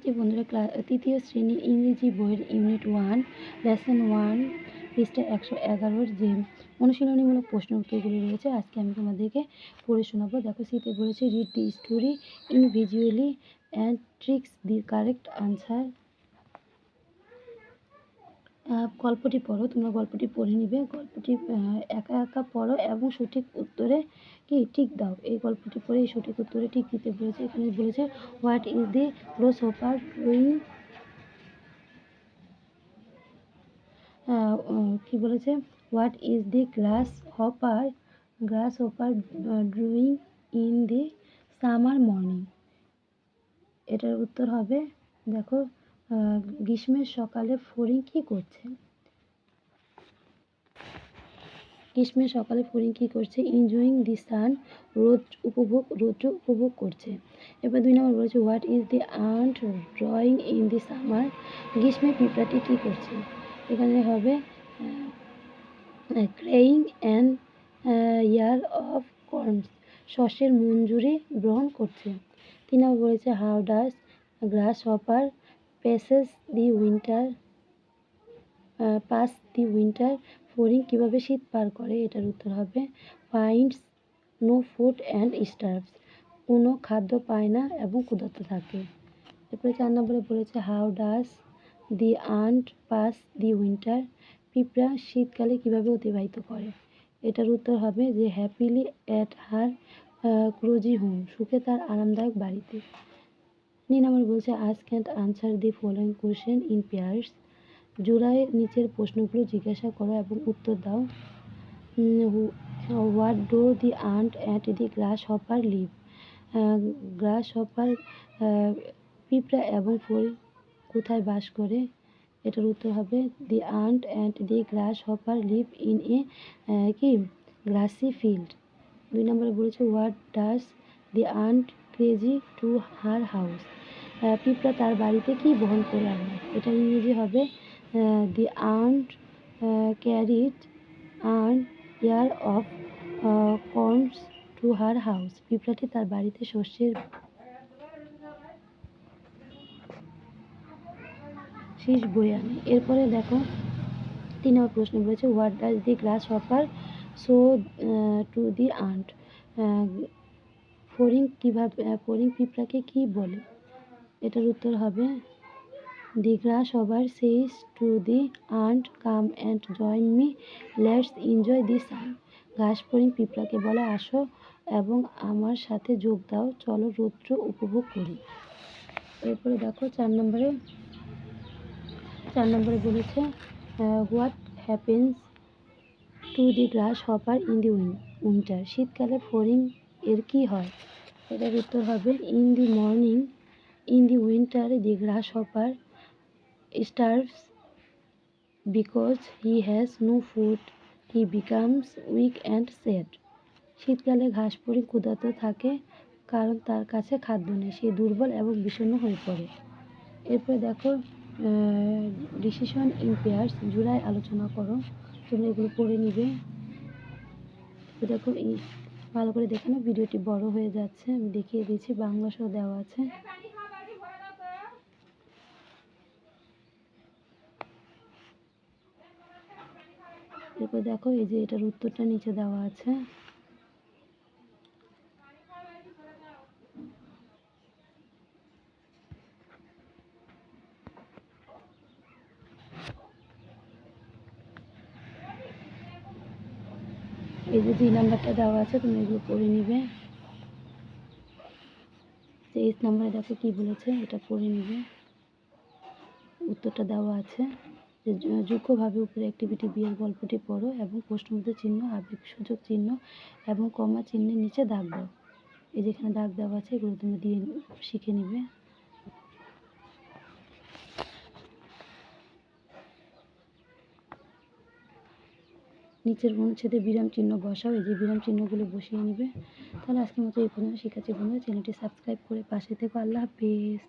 শিক্ষার্থী বন্ধুরা ক্লাস তৃতীয় শ্রেণির ইংরেজি বইয়ের ইউনিট ওয়ান, লেসন ওয়ান, পৃষ্ঠা একশো এগারোর যে অনুশীলনীমূলক প্রশ্ন উত্তরগুলি রয়েছে, আজকে আমি তোমাদেরকে পড়ে শোনাবো। দেখো, শীতে বলেছে read the story in visually and tricks the correct answer গল্পটি পড়ো, তোমরা গল্পটি পড়ে নিবে। গল্পটি একা একা পড়ো এবং সঠিক উত্তরে কি টিক দাও। এই গল্পটি পড়ে সঠিক উত্তরে টিক দিতে বলেছে। এখানে বলেছে what is the grasshopper doing কি বলেছে? What is the grasshopper grasshopper doing in the summer morning এটার উত্তর হবে, দেখো গ্রীষ্মের সকালে ফড়িং কি করছে? গ্রীষ্মের সকালে ফড়িং কি করছে? এনজয়িং দি সান রোদ উপভোগ, রৌদ্র উপভোগ করছে। এবার দুই নম্বর বলেছে, what is the ant drawing in the summer? গ্রীষ্মে পিঁপড়াটি কি করছে? এখানে হবে carrying and ear of corns শস্যের মঞ্জুরি গ্রহণ করছে। তিন নম্বর বলেছে, how does grasshopper passes the winter pass the winter ফড়িং কীভাবে শীত পার করে? এটার উত্তর হবে finds no food and starves কোনো খাদ্য পায় না এবং ক্ষুধার্ত থাকে। এরপরে চার নম্বরে বলেছে how does the ant pass the winter পিঁপড়া শীতকালে কীভাবে অতিবাহিত করে? এটার উত্তর হবে যে happily at her cozy home সুখে তার আরামদায়ক বাড়িতে। তিন নম্বর বলছে ask and answer the following question in pairs জোড়ায় নিচের প্রশ্নগুলো জিজ্ঞাসা করো এবং উত্তর দাও। What do the ant and the grasshopper live grasshopper পিঁপড়া এবং ফল কোথায় বাস করে? এটার উত্তর হবে the ant and the grasshopper live in a কি? গ্রাসি ফিল্ড দুই নম্বরে বলেছে what does the ant carry to her house পিঁপড়া তার বাড়িতে কি বহন করে আনে? এটা ইংরেজি হবে the ant carried an ear of corns to her house পিঁপড়াটি তার বাড়িতে শস্যের শীষ বয়ে আনে। এরপরে দেখো, তিন নম্বর প্রশ্ন বলেছে what does the grasshopper say to the ant ফড়িং কীভাবে, ফড়িং পিঁপড়াকে কী বলে? এটার উত্তর হবে the grasshopper says to the ant come and join me let's enjoy the sun ঘাস ফড়িং পিঁপড়াকে বলে, আসো এবং আমার সাথে যোগ দাও, চলো রৌদ্র উপভোগ করি। এরপরে দেখো চার নম্বরে চার নম্বরে বলেছে what happens to the grasshopper in the winter শীতকালে ফোরিং এর কী হয়? এটার উত্তর হবে in the morning the winter the grasshopper starves because he has no food. He becomes weak and sad. শীতকালে ঘাস পরি ক্ষুধার্ত থাকে কারণ তার কাছে খাদ্য নেই। সে দুর্বল এবং বিষণ্ণ হয়ে পড়ে। এরপরে দেখো ডিসিশন ইন পেয়ার্স জুড়ায় আলোচনা করো। তোমরা এগুলো পড়ে নিবে। দেখো ভালো করে দেখে নাও, ভিডিওটি বড় হয়ে যাচ্ছে। আমি দেখিয়ে দিয়েছি, বাংলা সহ দেওয়া আছে। এরপর দেখো, এই যে এটার উত্তরটা নিচে দেওয়া আছে। এই যে দুই নাম্বারটা দেওয়া আছে, তুমি এগুলো পড়ে নিবে। তেইশ নাম্বারে দেখো কি বলেছে, এটা পড়ে নিবে। উত্তরটা দেওয়া আছে। যোগ্যভাবে উপরে অ্যাক্টিভিটি বিয়ের গল্পটি পড়ো এবং প্রশ্নবোধক চিহ্ন আবেগ সূচক চিহ্ন এবং কমা চিহ্নের নিচে দাগ দাও। এই যেখানে দাগ দেওয়া আছে, এগুলো তুমি দিয়ে শিখে নিবে। নিচের অনুচ্ছেদে বিরাম চিহ্ন বসাও, এই যে বিরাম চিহ্নগুলো বসিয়ে নিবে। তাহলে আজকের মতো এই পর্যন্ত। শিক্ষার্থী বন্ধুরা, চ্যানেলটি সাবস্ক্রাইব করে পাশে থেকো। আল্লাহ হাফিজ।